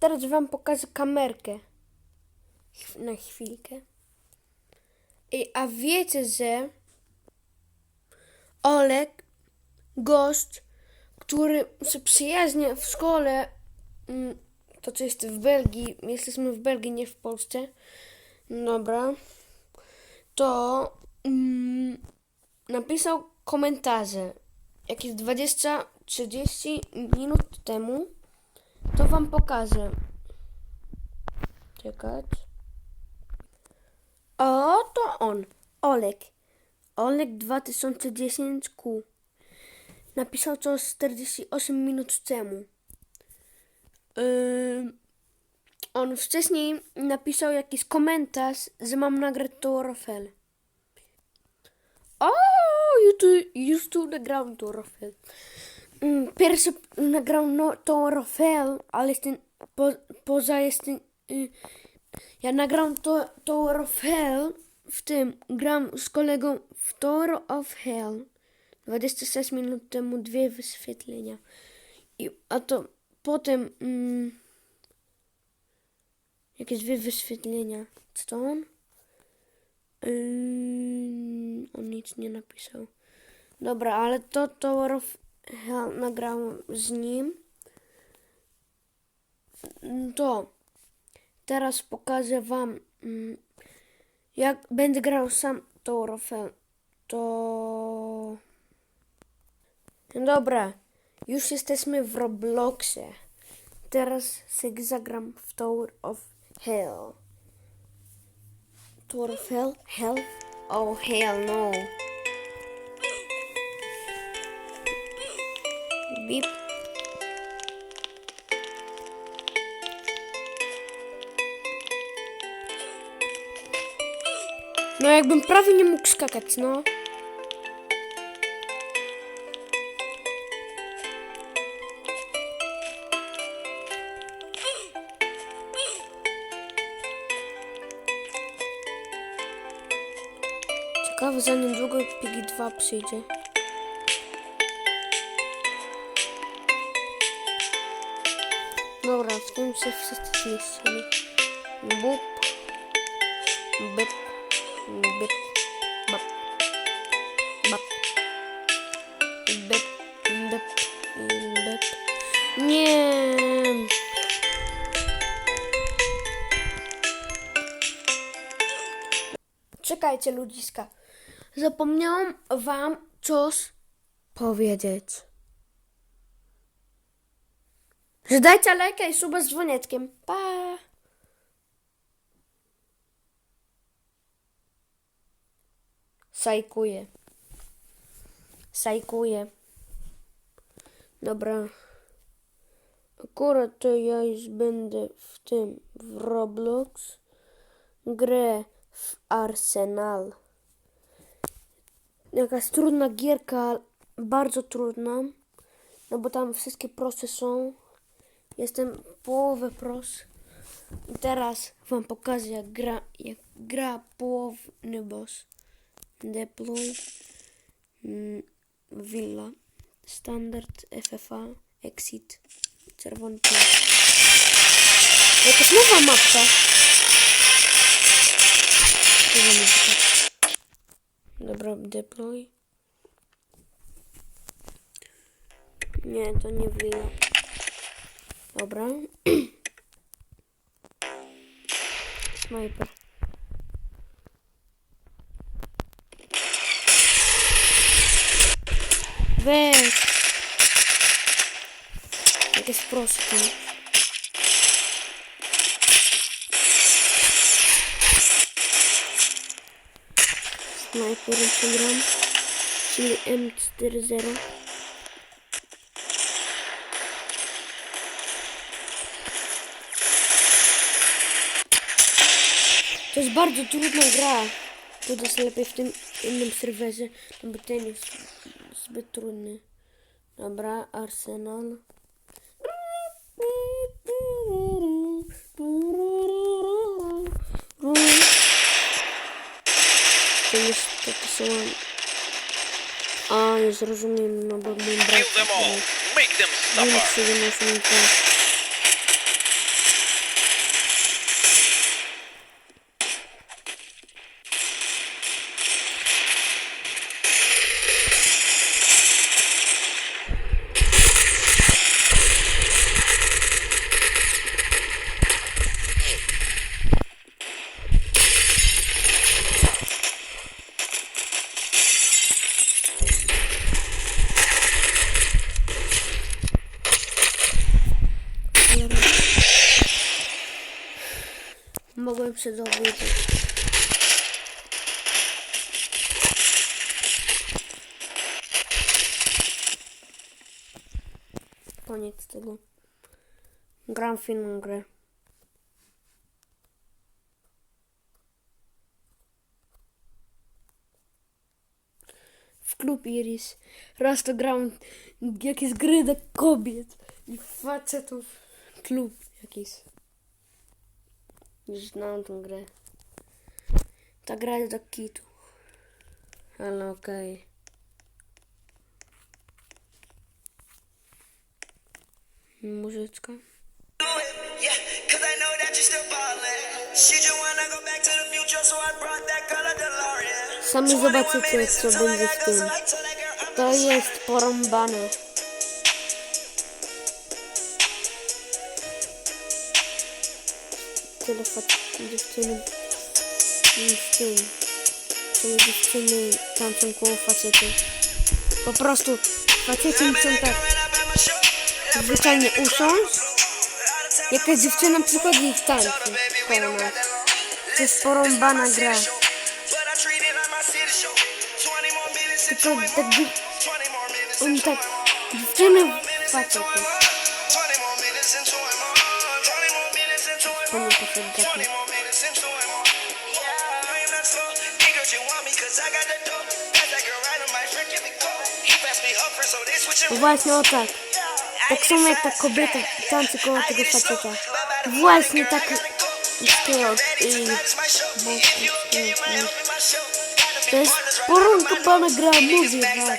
Teraz wam pokażę kamerkę. Na chwilkę. I, a wiecie, że Olek, gość, który się przyjaźnia w szkole, mm, to co jest w Belgii, jesteśmy w Belgii, nie w Polsce, dobra, to mm, napisał komentarze jakieś 20-30 minut temu, to wam pokażę. Czekać. O, to on. Olek. Olek 2010Q. Napisał to 48 minut temu. Ym, on wcześniej napisał jakiś komentarz, że mam nagrać to Rafel. O, już tu, już tu nagrałem to Rafel. Mm, Pierwszy nagrałem no, to Rafel, ale jestem, po, poza jestem... Y, ja nagram to, to Rafel w tym, gram z kolegą w Tower of Hell. 26 minut temu dwie wyświetlenia. I, a to potem mm, jakieś dwie wyświetlenia. Co to on? On nic nie napisał. Dobra, ale to Tower of Hell nagrałem z nim. To teraz pokażę wam mm, jak będę grał sam Tower of Hell. To... Dobra, już jesteśmy w Robloxie. Teraz sobie zagram w Tower of Hell. Tower of Hell? Hell? Oh hell no. Beep. No jakbym prawie nie mógł skakać, no. Ciekawe, za niedługo Piggy 2 przyjdzie. Dobra, w tym się wszyscy zmieścili. Bup. Byp. Byp. Bap. Bap. Byp. Byp. Byp. Nie. Czekajcie, ludziska. Zapomniałam wam coś powiedzieć. Że lajka i suba z dzwoneczkiem. Pa! Sajkuję. Sajkuję. Dobra. Akurat to ja już będę w tym, w Roblox. Grę w Arsenal. Jakaś trudna gierka, bardzo trudna. No bo tam wszystkie prosy są. Jestem połowę pros. I teraz wam pokażę jak gra, jak gra połowny boss. Deploy. Mm, Villa. Standard FFA. Exit. Czerwony. Jakaś. Nowa mapka. Dobra, deploy. Nie, to nie Villa. Dobra. Snajper. Weź. Jak jest prosto. Snajper program, czyli M40. Bardzo trudna gra. To jest lepiej w tym innym serwerze, no bo ten jest zbyt trudny. Dobra, Arsenal. To jest takie są... A, już rozumiem, no bo mój brat... Kill them all. Make them suffer. Mogłem się dowiedzieć. Koniec tego. Gram inną grę. W klub Iris. Raz to grałem jakieś gry dla kobiet i facetów. Klub jakiś. Już znam tą grę. Ta gra jest do kitu. Ale okej. Muzyczka. Color DeLorean. Sami 21 zobaczycie, co będzie w tym. To jest porąbane. Facetów, dziewczyny i z tym. Dziewczyny tańczą koło facetów. Po prostu faceci muszą tak zwyczajnie usiąść. Jakaś dziewczyna przychodzi i tańczy koło nas. To jest porąbana gra. But I treat it like my city show. 20 more minutes Tylko tak, 20 more minutes on tak, dziewczyny minutes пошел дякую. Власне отак. Так само як так кобита танці коло того фацета. Власне так і стрілок і... То есть порунка пана гра муви, да.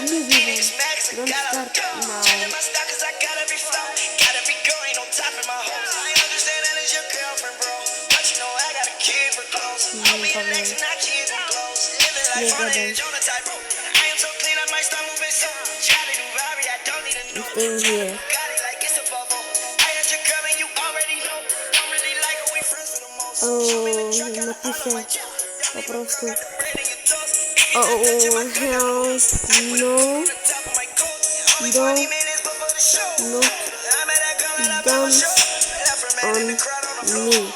Муви, да. Don't start now. Gadaj. W tym wie. O, napiszę po prostu. O, hell, no, do, no, don't. on me.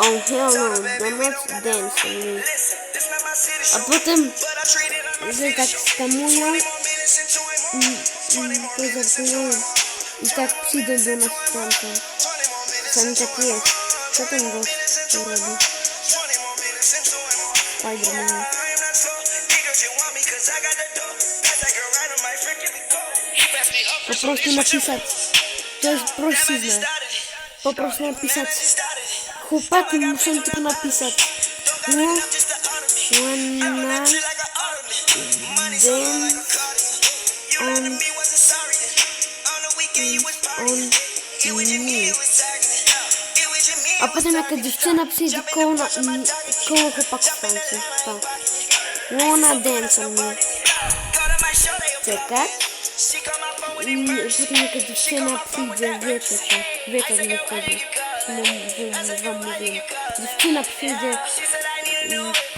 Oh, hell no, do not dance on me. А потом уже так стамула і позаркнула. І так піде до нас танка. сами так є. Що там что робить? Спайдермен. Попросим написать. То есть проси знать. Попросим написать. Хупак, мы можем только написать. Ну, napisać. No, wanna dance on me. A potem jakaś dziewczyna przyjdzie koło, na, koło chłopaków tańczy. Tak. Wanna dance on me. Czekać. I potem jakaś dziewczyna przyjdzie, wiecie co, wiecie o mnie chodzi. Wam mówiłem. Dziewczyna przyjdzie i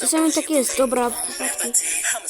To są takie a dobra.